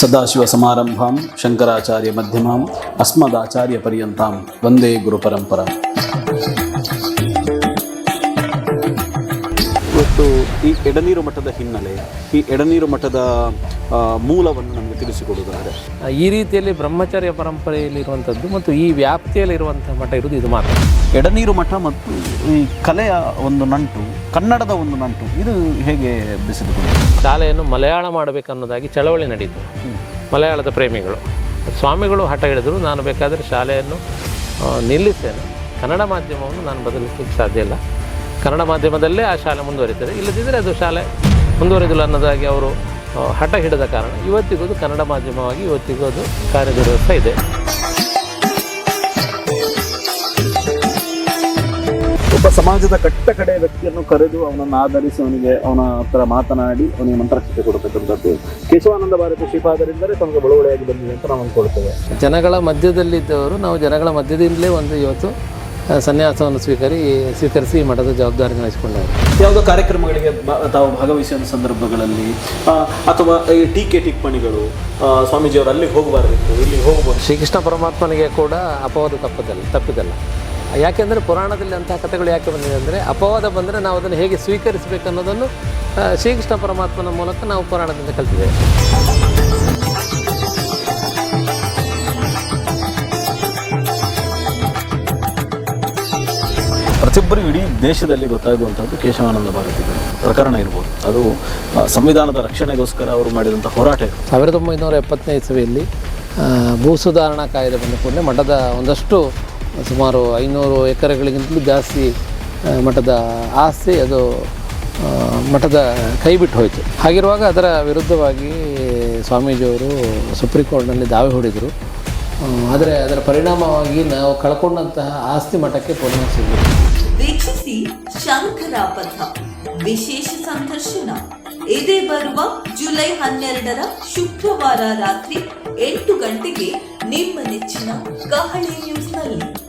सदाशिवसमारम्भां शङ्कराचार्यमध्यमाम् अस्मदाचार्यपर्यन्तां वंदे गुरुपरंपरा ಇವತ್ತು ಈ ಎಡನೀರು ಮಠದ ಹಿನ್ನೆಲೆ ಈ ಎಡನೀರು ಮಠದ ಮೂಲವನ್ನು ನಮಗೆ ತಿಳಿಸಿಕೊಡುವುದಾದರೆ ಈ ರೀತಿಯಲ್ಲಿ ಬ್ರಹ್ಮಚರ್ಯ ಪರಂಪರೆಯಲ್ಲಿರುವಂಥದ್ದು ಮತ್ತು ಈ ವ್ಯಾಪ್ತಿಯಲ್ಲಿ ವ್ಯಾಪ್ತಿಯಲ್ಲಿರುವಂಥ ಮಠ ಇರುವುದು ಇದು ಮಾತ್ರ. ಎಡನೀರು ಮಠ ಮತ್ತು ಈ ಕಲೆಯ ಒಂದು ನಂಟು ಕನ್ನಡದ ಒಂದು ನಂಟು ಇದು ಹೇಗೆ ಬೆಸೆದುಕೊಂಡಿದೆ? ಶಾಲೆಯನ್ನು ಮಲಯಾಳ ಮಾಡಬೇಕನ್ನೋದಾಗಿ ಚಳವಳಿ ನಡೀತು ಮಲಯಾಳದ ಪ್ರೇಮಿಗಳು. ಸ್ವಾಮಿಗಳು ಹಠ ಹಿಡಿದ್ರು ನಾನು ಬೇಕಾದರೆ ಶಾಲೆಯನ್ನು ನಿಲ್ಲಿಸೇನೆ ನಿಲ್ಲಿಸ್ತೇನೆ. ಕನ್ನಡ ಮಾಧ್ಯಮವನ್ನು ನಾನು ಬದಲಿಸಲಿಕ್ಕೆ ಸಾಧ್ಯ ಇಲ್ಲ. ಕನ್ನಡ ಮಾಧ್ಯಮದಲ್ಲೇ ಆ ಶಾಲೆ ಮುಂದುವರಿತದೆ. ಇಲ್ಲದಿದ್ದರೆ ಅದು ಶಾಲೆ ಮುಂದುವರಿದಿಲ್ಲ ಅನ್ನೋದಾಗಿ ಅವರು ಹಠ ಹಿಡಿದ ಕಾರಣ ಇವತ್ತಿಗೂ ಅದು ಕನ್ನಡ ಮಾಧ್ಯಮವಾಗಿ ಇವತ್ತಿಗೂ ಅದು ಕಾರ್ಯನಿರ್ವಹಿಸ್ತಾ ಇದೆ. ಒಬ್ಬ ಸಮಾಜದ ಕಟ್ಟ ಕಡೆ ವ್ಯಕ್ತಿಯನ್ನು ಕರೆದು ಅವನನ್ನು ಆಧರಿಸಿ ಅವನಿಗೆ ಅವನ ಹತ್ರ ಮಾತನಾಡಿ ಅವನಿಗೆ ಮಂತ್ರಕ್ಷತೆ ಕೊಡತಕ್ಕಂಥದ್ದು. ಕೇಶವಾನಂದ ಭಾರತಿ ಶ್ರೀಪಾದರಿಂದಲೇ ತಮಗೆ ಬಳುವಳಿಯಾಗಿ ಬಂದಿದೆ ಅಂತ ನಾವು ಅಂದ್ಕೊಳ್ತೇವೆ. ಜನಗಳ ಮಧ್ಯದಲ್ಲಿದ್ದವರು ನಾವು ಜನಗಳ ಮಧ್ಯದಿಂದಲೇ ಒಂದು ಇವತ್ತು ಸನ್ಯಾಸವನ್ನು ಸ್ವೀಕರಿ ಸ್ವೀಕರಿಸಿ ಮಠದ ಜವಾಬ್ದಾರಿ ವಹಿಸಿಕೊಂಡವರು. ಯಾವುದೋ ಕಾರ್ಯಕ್ರಮಗಳಿಗೆ ತಾವು ಭಾಗವಹಿಸಿದ ಸಂದರ್ಭಗಳಲ್ಲಿ ಅಥವಾ ಈ ಟೀಕೆ ಟಿಪ್ಪಣಿಗಳು ಸ್ವಾಮೀಜಿಯವರು ಅಲ್ಲಿಗೆ ಹೋಗಬಾರ್ದಿತ್ತು ಇಲ್ಲಿ ಹೋಗಬಹುದು. ಶ್ರೀಕೃಷ್ಣ ಪರಮಾತ್ಮನಿಗೆ ಕೂಡ ಅಪವಾದ ತಪ್ಪದಲ್ಲ ತಪ್ಪಿದಲ್ಲ. ಯಾಕೆಂದರೆ ಪುರಾಣದಲ್ಲಿ ಅಂತಹ ಕಥೆಗಳು ಯಾಕೆ ಬಂದಿದೆ ಅಂದರೆ ಅಪವಾದ ಬಂದರೆ ನಾವು ಅದನ್ನು ಹೇಗೆ ಸ್ವೀಕರಿಸಬೇಕು ಅನ್ನೋದನ್ನು ಶ್ರೀಕೃಷ್ಣ ಪರಮಾತ್ಮನ ಮೂಲಕ ನಾವು ಪುರಾಣದಿಂದ ಕಲ್ತಿದ್ದೇವೆ. ಪ್ರತಿಯೊಬ್ಬರು ಇಡೀ ದೇಶದಲ್ಲಿ ಗೊತ್ತಾಗುವಂಥದ್ದು ಕೇಶವಾನಂದ ಭಾರತಿ ಪ್ರಕರಣ ಇರ್ಬೋದು. ಅದು ಸಂವಿಧಾನದ ರಕ್ಷಣೆಗೋಸ್ಕರ ಅವರು ಮಾಡಿದಂಥ ಹೋರಾಟ ಇರ್ಬೋದು ಸಾವಿರದ ಒಂಬೈನೂರ ಎಪ್ಪತ್ತನೇ ಇಸವಿಯಲ್ಲಿ ಭೂ ಸುಧಾರಣಾ ಕಾಯ್ದೆ ಬಂದ ಕೂಡಲೇ ಮಠದ ಒಂದಷ್ಟು, ಸುಮಾರು ಐನೂರು ಎಕರೆಗಳಿಗಿಂತಲೂ ಜಾಸ್ತಿ ಮಠದ ಆಸ್ತಿ ಅದು ಮಠದ ಕೈ ಬಿಟ್ಟು ಹೋಯಿತು. ಹಾಗಿರುವಾಗ ಅದರ ವಿರುದ್ಧವಾಗಿ ಸ್ವಾಮೀಜಿಯವರು ಸುಪ್ರೀಂ ಕೋರ್ಟ್ನಲ್ಲಿ ದಾವೆ ಹೂಡಿದರು. ಆದರೆ ಅದರ ಪರಿಣಾಮವಾಗಿ ನಾವು ಕಳ್ಕೊಂಡಂತಹ ಆಸ್ತಿ ಮಠಕ್ಕೆ ಪುನಃ ವೀಕ್ಷಿಸಿ ಶಂಕರ ಪಥ ವಿಶೇಷ ಸಂದರ್ಶನ. ಇದೇ ಬರುವ ಜುಲೈ ಹನ್ನೆರಡರ ಶುಕ್ರವಾರ ರಾತ್ರಿ ಎಂಟು ಗಂಟೆಗೆ ನಿಮ್ಮ ನೆಚ್ಚಿನ ಕಹಳೆ ನ್ಯೂಸ್ನಲ್ಲಿ